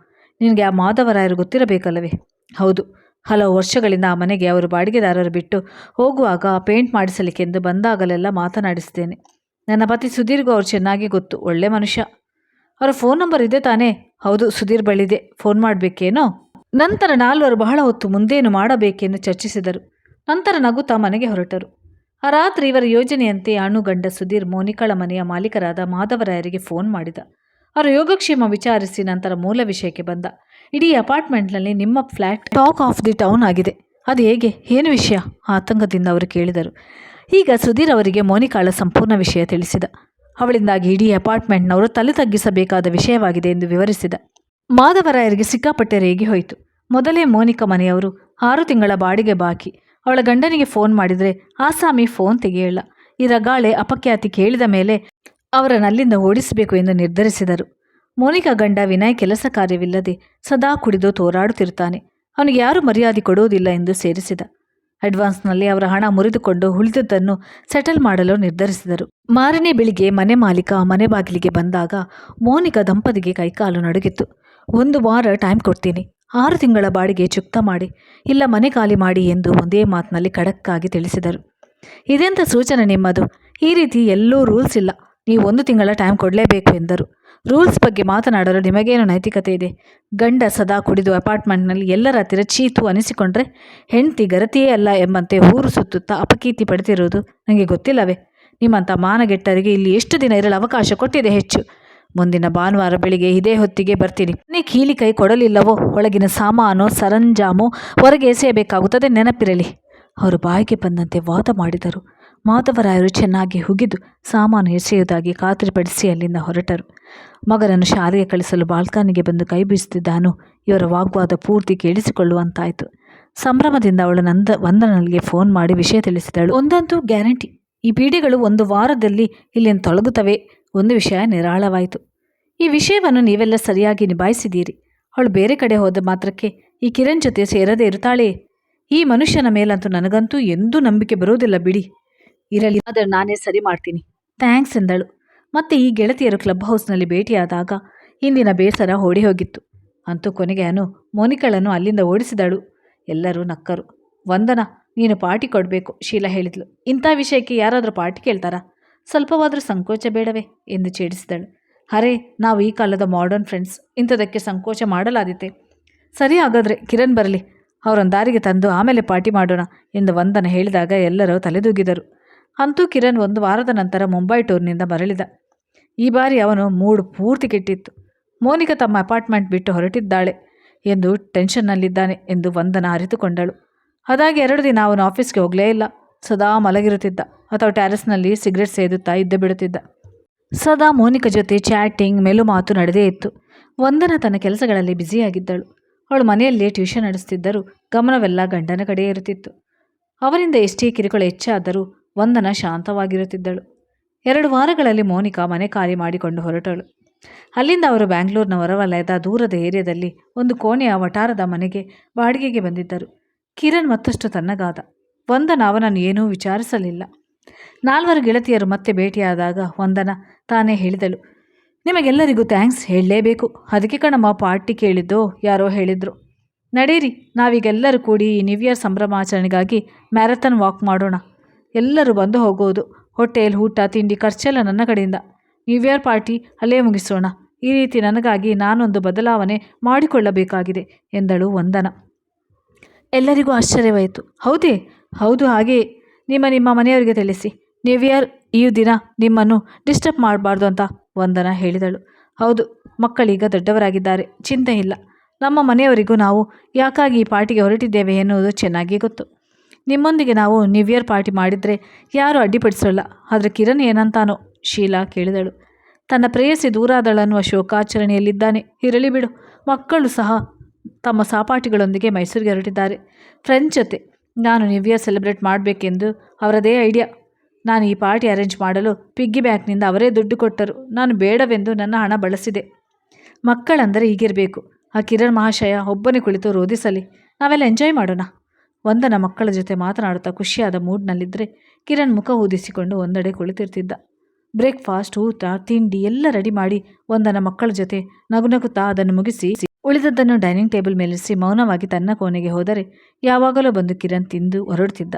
ನಿನಗೆ ಆ ಮಾಧವರಾಯರು ಗೊತ್ತಿರಬೇಕಲ್ಲವೇ? ಹೌದು. ಹಲವು ವರ್ಷಗಳಿಂದ ಆ ಮನೆಗೆ ಅವರು ಬಾಡಿಗೆದಾರರು ಬಿಟ್ಟು ಹೋಗುವಾಗ ಪೇಂಟ್ ಮಾಡಿಸಲಿಕ್ಕೆಂದು ಬಂದಾಗಲೆಲ್ಲ ಮಾತನಾಡಿಸ್ತೇನೆ ನನ್ನ ಪತಿ ಸುಧೀರ್ಗೂ ಅವ್ರು ಚೆನ್ನಾಗಿ ಗೊತ್ತು. ಒಳ್ಳೆ ಮನುಷ್ಯ. ಅವರ ಫೋನ್ ನಂಬರ್ ಇದೆ ತಾನೇ? ಹೌದು, ಸುಧೀರ್ ಬಳಿದೆ ಫೋನ್ ಮಾಡಬೇಕೇನೋ? ನಂತರ ನಾಲ್ವರು ಬಹಳ ಹೊತ್ತು ಮುಂದೇನು ಮಾಡಬೇಕೆಂದು ಚರ್ಚಿಸಿದರು. ನಂತರ ನಗುತ್ತಾ ಮನೆಗೆ ಹೊರಟರು. ಆ ರಾತ್ರಿ ಇವರ ಯೋಜನೆಯಂತೆ ಅಣು ಗಂಡ ಸುಧೀರ್ ಮೋನಿಕಳ ಮನೆಯ ಮಾಲೀಕರಾದ ಮಾಧವರಾಯರಿಗೆ ಫೋನ್ ಮಾಡಿದ. ಅವರ ಯೋಗಕ್ಷೇಮ ವಿಚಾರಿಸಿ ನಂತರ ಮೂಲ ವಿಷಯಕ್ಕೆ ಬಂದ. ಇಡೀ ಅಪಾರ್ಟ್ಮೆಂಟ್ನಲ್ಲಿ ನಿಮ್ಮ flat talk of the town ಆಗಿದೆ. ಅದು ಹೇಗೆ? ಏನು ವಿಷಯ? ಆತಂಕದಿಂದ ಅವರು ಕೇಳಿದರು. ಈಗ ಸುಧೀರ್ ಅವರಿಗೆ ಮೋನಿಕಾಳ ಸಂಪೂರ್ಣ ವಿಷಯ ತಿಳಿಸಿದ. ಅವಳಿಂದಾಗಿ ಇಡೀ ಅಪಾರ್ಟ್ಮೆಂಟ್ನವರು ತಲೆ ತಗ್ಗಿಸಬೇಕಾದ ವಿಷಯವಾಗಿದೆ ಎಂದು ವಿವರಿಸಿದ. ಮಾಧವರಾಯರಿಗೆ ಸಿಕ್ಕಾಪಟ್ಟೆ ರೇಗಿ ಹೋಯಿತು. ಮೊದಲೇ ಮೋನಿಕಾ ಮನೆಯವರು ಆರು ತಿಂಗಳ ಬಾಡಿಗೆ ಬಾಕಿ. ಅವಳ ಗಂಡನಿಗೆ ಫೋನ್ ಮಾಡಿದರೆ ಆಸಾಮಿ ಫೋನ್ ತೆಗೆಯಲ್ಲ. ಈ ರಗಾಳೆ ಅಪಖ್ಯಾತಿ ಕೇಳಿದ ಮೇಲೆ ಅವರನ್ನಲ್ಲಿಂದ ಓಡಿಸಬೇಕು ಎಂದು ನಿರ್ಧರಿಸಿದರು. ಮೋನಿಕಾ ಗಂಡ ವಿನಯ್ ಕೆಲಸ ಕಾರ್ಯವಿಲ್ಲದೆ ಸದಾ ಕುಡಿದು ತೋರಾಡುತ್ತಿರುತ್ತಾನೆ. ಅವನಿಗೆ ಯಾರು ಮರ್ಯಾದೆ ಕೊಡುವುದಿಲ್ಲ ಎಂದು ಸೇರಿಸಿದ. ಅಡ್ವಾನ್ಸ್ನಲ್ಲಿ ಅವರ ಹಣ ಮುರಿದುಕೊಂಡು ಉಳಿದದ್ದನ್ನು ಸೆಟಲ್ ಮಾಡಲು ನಿರ್ಧರಿಸಿದರು. ಮಾರನೇ ಬೆಳಿಗ್ಗೆ ಮನೆ ಮಾಲೀಕ ಮನೆ ಬಾಗಿಲಿಗೆ ಬಂದಾಗ ಮೋನಿಕಾ ದಂಪತಿಗೆ ಕೈಕಾಲು ನಡುಗಿತ್ತು. ಒಂದು ವಾರ ಟೈಮ್ ಕೊಡ್ತೀನಿ. ಆರು ತಿಂಗಳ ಬಾಡಿಗೆ ಚುಕ್ತ ಮಾಡಿ, ಇಲ್ಲ ಮನೆ ಖಾಲಿ ಮಾಡಿ ಎಂದು ಒಂದೇ ಮಾತಿನಲ್ಲಿ ಖಡಕ್ಕಾಗಿ ತಿಳಿಸಿದರು. ಇದೆಂಥ ಸೂಚನೆ ನಿಮ್ಮದು? ಈ ರೀತಿ ಎಲ್ಲೂ ರೂಲ್ಸ್ ಇಲ್ಲ. ನೀವು ಒಂದು ತಿಂಗಳ ಟೈಮ್ ಕೊಡಲೇಬೇಕು ಎಂದರು. ರೂಲ್ಸ್ ಬಗ್ಗೆ ಮಾತನಾಡಲು ನಿಮಗೇನು ನೈತಿಕತೆ ಇದೆ? ಗಂಡ ಸದಾ ಕುಡಿದು ಅಪಾರ್ಟ್ಮೆಂಟ್ನಲ್ಲಿ ಎಲ್ಲರ ಹತ್ತಿರ ಚೀತು ಅನಿಸಿಕೊಂಡ್ರೆ ಹೆಂಡತಿ ಗರತಿಯೇ ಅಲ್ಲ ಎಂಬಂತೆ ಊರು ಸುತ್ತುತ್ತಾ ಅಪಕೀರ್ತಿ ಪಡೆದಿರುವುದು ನನಗೆ ಗೊತ್ತಿಲ್ಲವೇ? ನಿಮ್ಮಂಥ ಮಾನಗೆಟ್ಟರಿಗೆ ಇಲ್ಲಿ ಎಷ್ಟು ದಿನ ಇರಲು ಅವಕಾಶ ಕೊಟ್ಟಿದೆ ಹೆಚ್ಚು. ಮುಂದಿನ ಭಾನುವಾರ ಬೆಳಿಗ್ಗೆ ಇದೇ ಹೊತ್ತಿಗೆ ಬರ್ತೀನಿ. ನೀ ಕೀಲಿ ಕೈ ಕೊಡಲಿಲ್ಲವೋ? ಒಳಗಿನ ಸಾಮಾನು, ಸರಂಜಾಮು ಹೊರಗೆ ಎಸೆಯಬೇಕಾಗುತ್ತದೆ. ನೆನಪಿರಲಿ. ಅವರು ಬಾಯಿಗೆ ಬಂದಂತೆ ವಾದ ಮಾಡಿದರು. ಮಾಧವರಾಯರು ಚೆನ್ನಾಗಿ ಹುಗಿದು ಸಾಮಾನು ಎಸೆಯುವುದಾಗಿ ಖಾತ್ರಿಪಡಿಸಿ ಅಲ್ಲಿಂದ ಹೊರಟರು. ಮಗನನ್ನು ಶಾಲೆಗೆ ಕಳಿಸಲು ಬಾಲ್ಕನಿಗೆ ಬಂದು ಕೈ ಬೀಸುತ್ತಿದ್ದಾನು. ಇವರ ವಾಗ್ವಾದ ಪೂರ್ತಿ ಕೇಳಿಸಿಕೊಳ್ಳುವಂತಾಯಿತು. ಸಂಭ್ರಮದಿಂದ ಅವಳು ನಂದ, ವಂದನಲ್ಲಿಗೆ ಫೋನ್ ಮಾಡಿ ವಿಷಯ ತಿಳಿಸಿದಳು. ಒಂದಂತೂ ಗ್ಯಾರಂಟಿ. ಈ ಪೀಡೆಗಳು ಒಂದು ವಾರದಲ್ಲಿ ಇಲ್ಲಿಂದ ತೊಲಗುತ್ತವೆ. ಒಂದು ವಿಷಯ ನಿರಾಳವಾಯಿತು. ಈ ವಿಷಯವನ್ನು ನೀವೆಲ್ಲ ಸರಿಯಾಗಿ ನಿಭಾಯಿಸಿದ್ದೀರಿ. ಅವಳು ಬೇರೆ ಕಡೆ ಹೋದ ಮಾತ್ರಕ್ಕೆ ಈ ಕಿರಣ್ ಜೊತೆ ಸೇರದೇ ಇರುತ್ತಾಳೆ ಈ ಮನುಷ್ಯನ ಮೇಲಂತೂ ನನಗಂತೂ ಎಂದೂ ನಂಬಿಕೆ ಬರೋದಿಲ್ಲ ಬಿಡಿ. ಇರಲಿ, ಆದರೆ ನಾನೇ ಸರಿ ಮಾಡ್ತೀನಿ. ಥ್ಯಾಂಕ್ಸ್ ಎಂದಳು. ಮತ್ತೆ ಈ ಗೆಳತಿಯರು ಕ್ಲಬ್ ಹೌಸ್ನಲ್ಲಿ ಭೇಟಿಯಾದಾಗ ಹಿಂದಿನ ಬೇಸರ ಓಡಿ ಹೋಗಿತ್ತು ಅಂತೂ ಕೊನೆಗೆ ಅನು ಮೋನಿಕಳನ್ನು ಅಲ್ಲಿಂದ ಓಡಿಸಿದಳು. ಎಲ್ಲರೂ ನಕ್ಕರು. ವಂದನ, ನೀನು ಪಾರ್ಟಿ ಕೊಡಬೇಕು, ಶೀಲಾ ಹೇಳಿದ್ಲು. ಇಂಥ ವಿಷಯಕ್ಕೆ ಯಾರಾದರೂ ಪಾರ್ಟಿ ಕೇಳ್ತಾರಾ? ಸ್ವಲ್ಪವಾದರೂ ಸಂಕೋಚ ಬೇಡವೇ ಎಂದು ಛೇಡಿಸಿದಳು. ಅರೆ, ನಾವು ಈ ಕಾಲದ ಮಾಡರ್ನ್ ಫ್ರೆಂಡ್ಸ್ ಇಂಥದಕ್ಕೆ ಸಂಕೋಚ ಮಾಡಲಾದೀತೆ ಸರಿ ಹಾಗಾದರೆ, ಕಿರಣ್ ಬರಲಿ. ಅವರೊಂದು ದಾರಿಗೆ ತಂದು ಆಮೇಲೆ ಪಾರ್ಟಿ ಮಾಡೋಣ ಎಂದು ವಂದನ ಹೇಳಿದಾಗ ಎಲ್ಲರೂ ತಲೆದೂಗಿದರು. ಅಂತೂ ಕಿರಣ್ ಒಂದು ವಾರದ ನಂತರ ಮುಂಬೈ ಟೂರ್ನಿಂದ ಮರಳಿದ. ಈ ಬಾರಿ ಅವನು ಮೂಡ್ ಪೂರ್ತಿ ಕೆಟ್ಟಿತ್ತು. ಮೋನಿಕಾ ತಮ್ಮ ಅಪಾರ್ಟ್ಮೆಂಟ್ ಬಿಟ್ಟು ಹೊರಟಿದ್ದಾಳೆ ಎಂದು ಟೆನ್ಷನ್ನಲ್ಲಿದ್ದಾನೆ ಎಂದು ವಂದನ ಅರಿತುಕೊಂಡಳು. ಅದಾಗಿ ಎರಡು ದಿನ ಅವನು ಆಫೀಸ್ಗೆ ಹೋಗಲೇ ಇಲ್ಲ. ಸದಾ ಮಲಗಿರುತ್ತಿದ್ದ. ಅಥವಾ ಟ್ಯಾರೆಸ್ನಲ್ಲಿ ಸಿಗರೆಟ್ ಸೇದುತ್ತಾ ಇದ್ದೇ ಬಿಡುತ್ತಿದ್ದ. ಸದಾ ಮೋನಿಕಾ ಜೊತೆ ಚಾಟಿಂಗ್ ಮೆಲು ಮಾತು ನಡೆದೇ ಇತ್ತು. ವಂದನ ತನ್ನ ಕೆಲಸಗಳಲ್ಲಿ ಬ್ಯುಸಿಯಾಗಿದ್ದಳು. ಅವಳು ಮನೆಯಲ್ಲೇ ಟ್ಯೂಷನ್ ನಡೆಸ್ತಿದ್ದರೂ ಗಮನವೆಲ್ಲ ಗಂಡನ ಕಡೆ ಇರುತ್ತಿತ್ತು ಅವರಿಂದ ಎಷ್ಟೇ ಕಿರುಕುಳ ಹೆಚ್ಚಾದರೂ ವಂದನ ಶಾಂತವಾಗಿರುತ್ತಿದ್ದಳು. ಎರಡು ವಾರಗಳಲ್ಲಿ ಮೋನಿಕಾ ಮನೆ ಖಾಲಿ ಮಾಡಿಕೊಂಡು ಹೊರಟಳು. ಅಲ್ಲಿಂದ ಅವರು ಬ್ಯಾಂಗ್ಳೂರಿನ ಹೊರವಲಯದ ದೂರದ ಏರಿಯಾದಲ್ಲಿ ಒಂದು ಕೋಣೆಯ ವಟಾರದ ಮನೆಗೆ ಬಾಡಿಗೆಗೆ ಬಂದಿದ್ದರು. ಕಿರಣ್ ಮತ್ತಷ್ಟು ತನ್ನಗಾದ. ವಂದನ ಅವನನ್ನು ಏನೂ ವಿಚಾರಿಸಲಿಲ್ಲ. ನಾಲ್ವರು ಗೆಳತಿಯರು ಮತ್ತೆ ಭೇಟಿಯಾದಾಗ ವಂದನ ತಾನೇ ಹೇಳಿದಳು. ನಿಮಗೆಲ್ಲರಿಗೂ ಥ್ಯಾಂಕ್ಸ್ ಹೇಳಲೇಬೇಕು. ಅದಕ್ಕೆ ಕಣಮ್ಮ ಪಾರ್ಟಿ ಕೇಳಿದ್ದೋ ಯಾರೋ ಹೇಳಿದರು. ನಡೀರಿ, ನಾವೀಗೆಲ್ಲರೂ ಕೂಡಿ ನ್ಯೂ ಇಯರ್ ಸಂಭ್ರಮಾಚರಣೆಗಾಗಿ ಮ್ಯಾರಥಾನ್ ವಾಕ್ ಮಾಡೋಣ. ಎಲ್ಲರೂ ಬಂದು ಹೋಗೋದು ಹೋಟೆಲ್ ಊಟ, ತಿಂಡಿ ಖರ್ಚೆಲ್ಲ ನನ್ನ ಕಡೆಯಿಂದ. ನ್ಯೂ ಇಯರ್ ಪಾರ್ಟಿ ಅಲ್ಲೇ ಮುಗಿಸೋಣ. ಈ ರೀತಿ ನನಗಾಗಿ ನಾನೊಂದು ಬದಲಾವಣೆ ಮಾಡಿಕೊಳ್ಳಬೇಕಾಗಿದೆ ಎಂದಳು ವಂದನ. ಎಲ್ಲರಿಗೂ ಆಶ್ಚರ್ಯವಾಯಿತು. ಹೌದೇ ಹೌದು, ಹಾಗೆ. ನಿಮ್ಮ ನಿಮ್ಮ ಮನೆಯವರಿಗೆ ತಿಳಿಸಿ. ನ್ಯೂ ಇಯರ್ ಈ ದಿನ ನಿಮ್ಮನ್ನು ಡಿಸ್ಟರ್ಬ್ ಮಾಡಬಾರ್ದು ಅಂತ ವಂದನ ಹೇಳಿದಳು. ಹೌದು, ಮಕ್ಕಳೀಗ ದೊಡ್ಡವರಾಗಿದ್ದಾರೆ. ಚಿಂತೆ ಇಲ್ಲ. ನಮ್ಮ ಮನೆಯವರಿಗೂ ನಾವು ಯಾಕಾಗಿ ಈ ಪಾರ್ಟಿಗೆ ಹೊರಟಿದ್ದೇವೆ ಎನ್ನುವುದು ಚೆನ್ನಾಗಿ ಗೊತ್ತು. ನಿಮ್ಮೊಂದಿಗೆ ನಾವು ನ್ಯೂ ಇಯರ್ ಪಾರ್ಟಿ ಮಾಡಿದರೆ ಯಾರೂ ಅಡ್ಡಿಪಡಿಸೋಲ್ಲ ಆದರೆ ಕಿರಣ್ ಏನಂತಾನೋ ಶೀಲಾ ಕೇಳಿದಳು. ತನ್ನ ಪ್ರೇಯಸಿ ದೂರಾದಳನ್ನುವ ಶೋಕಾಚರಣೆಯಲ್ಲಿದ್ದಾನೆ. ಇರಲಿ ಬಿಡು. ಮಕ್ಕಳು ಸಹ ತಮ್ಮ ಸಹಪಾಠಿಗಳೊಂದಿಗೆ ಮೈಸೂರಿಗೆ ಹೊರಟಿದ್ದಾರೆ. ಫ್ರೆಂಡ್ ಜೊತೆ ನಾನು ನ್ಯೂ ಇಯರ್ ಸೆಲೆಬ್ರೇಟ್ ಮಾಡಬೇಕೆಂದು ಅವರದೇ ಐಡಿಯಾ ನಾನು ಈ ಪಾರ್ಟಿ ಅರೇಂಜ್ ಮಾಡಲು ಪಿಗ್ಗಿ ಬ್ಯಾಂಕ್ನಿಂದ ಅವರೇ ದುಡ್ಡು ಕೊಟ್ಟರು. ನಾನು ಬೇಡವೆಂದು ನನ್ನ ಹಣ ಬಳಸಿದೆ. ಮಕ್ಕಳಂದರೆ ಹೀಗಿರಬೇಕು. ಆ ಕಿರಣ್ ಮಹಾಶಯ ಒಬ್ಬನೇ ಕುಳಿತು ರೋಧಿಸಲಿ. ನಾವೆಲ್ಲ ಎಂಜಾಯ್ ಮಾಡೋಣ. ವಂದನ ಮಕ್ಕಳ ಜೊತೆ ಮಾತನಾಡುತ್ತಾ ಖುಷಿಯಾದ ಮೂಡ್ನಲ್ಲಿದ್ದರೆ ಕಿರಣ್ ಮುಖ ಊದಿಸಿಕೊಂಡು ಒಂದೆಡೆ ಕುಳಿತಿರ್ತಿದ್ದ. ಬ್ರೇಕ್ಫಾಸ್ಟ್ ಊಟ, ತಿಂಡಿ ಎಲ್ಲ ರೆಡಿ ಮಾಡಿ ಒಂದನ ಮಕ್ಕಳ ಜೊತೆ ನಗುನಗುತ್ತಾ ಅದನ್ನು ಮುಗಿಸಿ ಉಳಿದದ್ದನ್ನು ಡೈನಿಂಗ್ ಟೇಬಲ್ ಮೇಲಿರಿಸಿ ಮೌನವಾಗಿ ತನ್ನ ಕೋಣೆಗೆ ಹೋದರೆ ಯಾವಾಗಲೂ ಬಂದು ಕಿರಣ್ ತಿಂದು ಹೊರಡುತ್ತಿದ್ದ.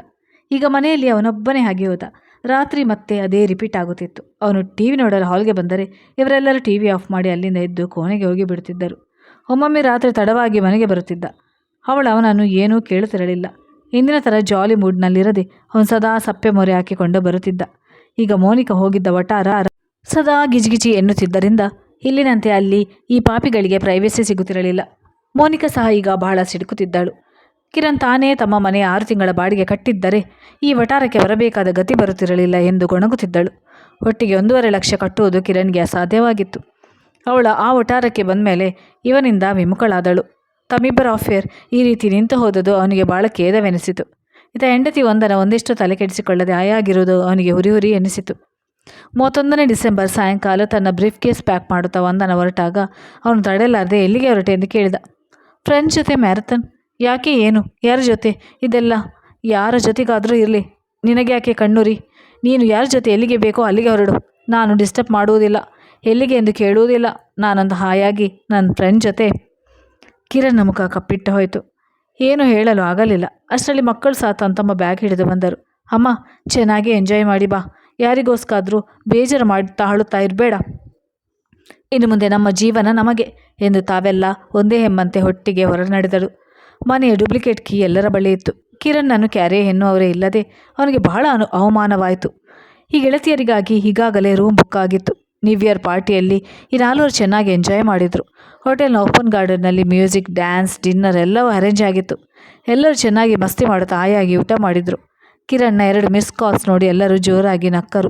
ಈಗ ಮನೆಯಲ್ಲಿ ಅವನೊಬ್ಬನೇ ಹಾಗೆ ಹೋದ. ರಾತ್ರಿ ಮತ್ತೆ ಅದೇ ರಿಪೀಟ್ ಆಗುತ್ತಿತ್ತು. ಅವನು ಟಿ ವಿ ನೋಡಲು ಹಾಲ್ಗೆ ಬಂದರೆ ಇವರೆಲ್ಲರೂ ಟಿ ವಿ ಆಫ್ ಮಾಡಿ ಅಲ್ಲಿಂದ ಎದ್ದು ಕೋಣೆಗೆ ಹೋಗಿ ಬಿಡುತ್ತಿದ್ದರು. ಒಮ್ಮೊಮ್ಮೆ ರಾತ್ರಿ ತಡವಾಗಿ ಮನೆಗೆ ಬರುತ್ತಿದ್ದ. ಅವಳು ಅವನನ್ನು ಏನೂ ಕೇಳುತ್ತಿರಲಿಲ್ಲ ಇಂದಿನ ಥರ ಜಾಲಿ ಮೂಡ್ನಲ್ಲಿರದೆ ಅವನು ಸದಾ ಸಪ್ಪೆ ಮೊರೆ ಹಾಕಿಕೊಂಡು ಬರುತ್ತಿದ್ದ. ಈಗ ಮೋನಿಕಾ ಹೋಗಿದ್ದ ವಟಾರ ಸದಾ ಗಿಜಿಗಿಜಿ ಎನ್ನುತ್ತಿದ್ದರಿಂದ ಇಲ್ಲಿನಂತೆ ಅಲ್ಲಿ ಈ ಪಾಪಿಗಳಿಗೆ ಪ್ರೈವೇಸಿ ಸಿಗುತ್ತಿರಲಿಲ್ಲ. ಮೋನಿಕಾ ಸಹ ಈಗ ಬಹಳ ಸಿಡುಕುತ್ತಿದ್ದಳು. ಕಿರಣ್ ತಾನೇ ತಮ್ಮ ಮನೆ ಆರು ತಿಂಗಳ ಬಾಡಿಗೆ ಕಟ್ಟಿದ್ದರೆ ಈ ವಟಾರಕ್ಕೆ ಬರಬೇಕಾದ ಗತಿ ಬರುತ್ತಿರಲಿಲ್ಲ ಎಂದು ಗೊಣಗುತ್ತಿದ್ದಳು. ಒಟ್ಟಿಗೆ ಒಂದೂವರೆ ಲಕ್ಷ ಕಟ್ಟುವುದು ಕಿರಣ್ಗೆ ಅಸಾಧ್ಯವಾಗಿತ್ತು. ಅವಳ ಆ ವಟಾರಕ್ಕೆ ಬಂದ ಮೇಲೆ ಇವನಿಂದ ವಿಮುಖಳಾದಳು. ತಮ್ಮಿಬ್ಬರ ಅಫೇರ್ ಈ ರೀತಿ ನಿಂತು ಹೋದದು ಅವನಿಗೆ ಭಾಳ ಖೇದವೆನಿಸಿತು. ಇತ ಹೆಂಡತಿ ಒಂದನ ಒಂದಿಷ್ಟು ತಲೆ ಕೆಡಿಸಿಕೊಳ್ಳದೆ ಆಯಾಗಿರುವುದು ಅವನಿಗೆ ಹುರಿ ಹುರಿ ಎನಿಸಿತು. ಮೂವತ್ತೊಂದನೇ ಡಿಸೆಂಬರ್ ಸಾಯಂಕಾಲ ತನ್ನ ಬ್ರೀಫ್ ಕೇಸ್ ಪ್ಯಾಕ್ ಮಾಡುತ್ತಾ ವಂದನ ಹೊರಟಾಗ ಅವನು ತಡೆಯಲಾರದೆ ಎಲ್ಲಿಗೆ ಹೊರಟೆ ಎಂದು ಕೇಳಿದ. ಫ್ರೆಂಡ್ಸ್ ಜೊತೆ ಮ್ಯಾರಥಾನ್? ಯಾಕೆ ಏನು? ಯಾರ ಜೊತೆ? ಇದೆಲ್ಲ ಯಾರ ಜೊತೆಗಾದರೂ ಇರಲಿ. ನಿನಗೆ ಯಾಕೆ ಕಣ್ಣುರಿ? ನೀನು ಯಾರ ಜೊತೆ ಎಲ್ಲಿಗೆ ಬೇಕೋ ಅಲ್ಲಿಗೆ ಹೊರಡು. ನಾನು ಡಿಸ್ಟರ್ಬ್ ಮಾಡುವುದಿಲ್ಲ. ಎಲ್ಲಿಗೆ ಎಂದು ಕೇಳುವುದಿಲ್ಲ. ನಾನೊಂದು ಹಾಯಾಗಿ ನನ್ನ ಫ್ರೆಂಡ್ ಜೊತೆ ಕಿರಣ್ನ ಮುಖ ಕಪ್ಪಿಟ್ಟು ಹೋಯಿತು. ಏನು ಹೇಳಲು ಆಗಲಿಲ್ಲ. ಅಷ್ಟರಲ್ಲಿ ಮಕ್ಕಳು ಸಹ ತಮ್ಮ ಬ್ಯಾಗ್ ಹಿಡಿದು ಬಂದರು. ಅಮ್ಮ, ಚೆನ್ನಾಗಿ ಎಂಜಾಯ್ ಮಾಡಿ ಬಾ. ಯಾರಿಗೋಸ್ಕಾದರೂ ಬೇಜಾರು ಮಾಡಿ ಅಳುತ್ತಾ ಇರಬೇಡ. ಇನ್ನು ಮುಂದೆ ನಮ್ಮ ಜೀವನ ನಮಗೆ ಎಂದು ತಾವೆಲ್ಲ ಒಂದೇ ಹೆಮ್ಮಂತೆ ಹೊಟ್ಟಿಗೆ ಹೊರ ನಡೆದರು ಮನೆಯ ಡೂಪ್ಲಿಕೇಟ್ ಕೀ ಎಲ್ಲರ ಬಳಿ ಇತ್ತು. ಕಿರಣ್ಣನ್ನು ಕ್ಯಾರೆ ಎನ್ನುವವರೇ ಇಲ್ಲದೆ ಅವನಿಗೆ ಬಹಳ ಅನು ಅವಮಾನವಾಯಿತು. ಈ ಗೆಳತಿಯರಿಗಾಗಿ ಈಗಾಗಲೇ ರೂಮ್ ಬುಕ್ ಆಗಿತ್ತು. ನ್ಯೂ ಇಯರ್ ಪಾರ್ಟಿಯಲ್ಲಿ ಈ ನಾಲ್ವರು ಚೆನ್ನಾಗಿ ಎಂಜಾಯ್ ಮಾಡಿದರು. ಹೋಟೆಲ್ನ ಓಪನ್ ಗಾರ್ಡನ್ನಲ್ಲಿ ಮ್ಯೂಸಿಕ್ ಡ್ಯಾನ್ಸ್ ಡಿನ್ನರ್ ಎಲ್ಲವೂ ಅರೇಂಜ್ ಆಗಿತ್ತು. ಎಲ್ಲರೂ ಚೆನ್ನಾಗಿ ಮಸ್ತಿ ಮಾಡುತ್ತಾ ಆಯಾಗಿ ಊಟ ಮಾಡಿದರು. ಕಿರಣ್ನ ಎರಡು ಮಿಸ್ ಕಾಲ್ಸ್ ನೋಡಿ ಎಲ್ಲರೂ ಜೋರಾಗಿ ನಕ್ಕರು.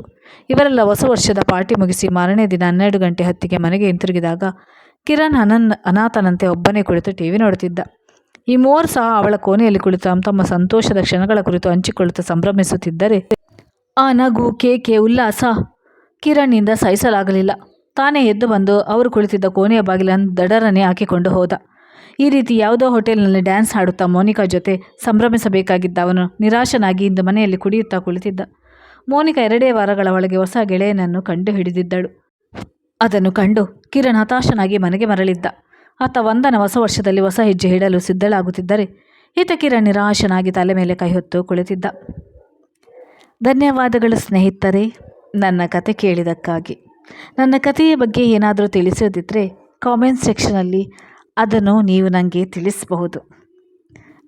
ಇವರೆಲ್ಲ ಹೊಸ ವರ್ಷದ ಪಾರ್ಟಿ ಮುಗಿಸಿ ಮಾರನೇ ದಿನ ಹನ್ನೆರಡು ಗಂಟೆ ಹತ್ತಿಗೆ ಮನೆಗೆ ಹಿಂತಿರುಗಿದಾಗ ಕಿರಣ್ ಅನನ್ ಅನಾಥನಂತೆ ಒಬ್ಬನೇ ಕುಳಿತು ಟಿ ವಿ ನೋಡುತ್ತಿದ್ದ. ಈ ಮೂವರು ಸಹ ಅವಳ ಕೋಣೆಯಲ್ಲಿ ಕುಳಿತು ತಮ್ಮ ತಮ್ಮ ಸಂತೋಷದ ಕ್ಷಣಗಳ ಕುರಿತು ಹಂಚಿಕೊಳ್ಳುತ್ತಾ ಸಂಭ್ರಮಿಸುತ್ತಿದ್ದರೆ ಆ ನಗು, ಕೇಕೆ, ಉಲ್ಲಾಸ ಕಿರಣ್ನಿಂದ ಸಹಿಸಲಾಗಲಿಲ್ಲ. ತಾನೇ ಎದ್ದು ಬಂದು ಅವರು ಕುಳಿತಿದ್ದ ಕೋಣೆಯ ಬಾಗಿಲನ್ನು ದಡರನೆ ಹಾಕಿಕೊಂಡು ಹೋದ. ಈ ರೀತಿ ಯಾವುದೋ ಹೋಟೆಲ್ನಲ್ಲಿ ಡ್ಯಾನ್ಸ್ ಹಾಡುತ್ತಾ ಮೋನಿಕಾ ಜೊತೆ ಸಂಭ್ರಮಿಸಬೇಕಾಗಿದ್ದ ಅವನು ನಿರಾಶನಾಗಿ ಇಂದು ಮನೆಯಲ್ಲಿ ಕುಡಿಯುತ್ತಾ ಕುಳಿತಿದ್ದ. ಮೋನಿಕಾ ಎರಡೇ ವಾರಗಳ ಒಳಗೆ ಹೊಸ ಗೆಳೆಯನನ್ನು ಕಂಡು ಹಿಡಿದಿದ್ದಳು. ಅದನ್ನು ಕಂಡು ಕಿರಣ್ ಹತಾಶನಾಗಿ ಮನೆಗೆ ಮರಳಿದ್ದ. ಆತ ವಂದನ ಹೊಸ ವರ್ಷದಲ್ಲಿ ಹೊಸ ಹೆಜ್ಜೆ ಇಡಲು ಸಿದ್ಧಳಾಗುತ್ತಿದ್ದರೆ ಈತ ಕಿರಣ್ ನಿರಾಶನಾಗಿ ತಲೆ ಮೇಲೆ ಕೈ ಹೊತ್ತು ಕುಳಿತಿದ್ದ. ಧನ್ಯವಾದಗಳು ಸ್ನೇಹಿತರೆ, ನನ್ನ ಕತೆ ಕೇಳಿದಕ್ಕಾಗಿ ನನ್ನ ಕಥೆಯ ಬಗ್ಗೆ ಏನಾದರೂ ತಿಳಿಸೋದಿದ್ದರೆ ಕಾಮೆಂಟ್ ಸೆಕ್ಷನಲ್ಲಿ ಅದನ್ನು ನೀವು ನನಗೆ ತಿಳಿಸಬಹುದು.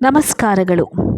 ನಮಸ್ಕಾರಗಳು.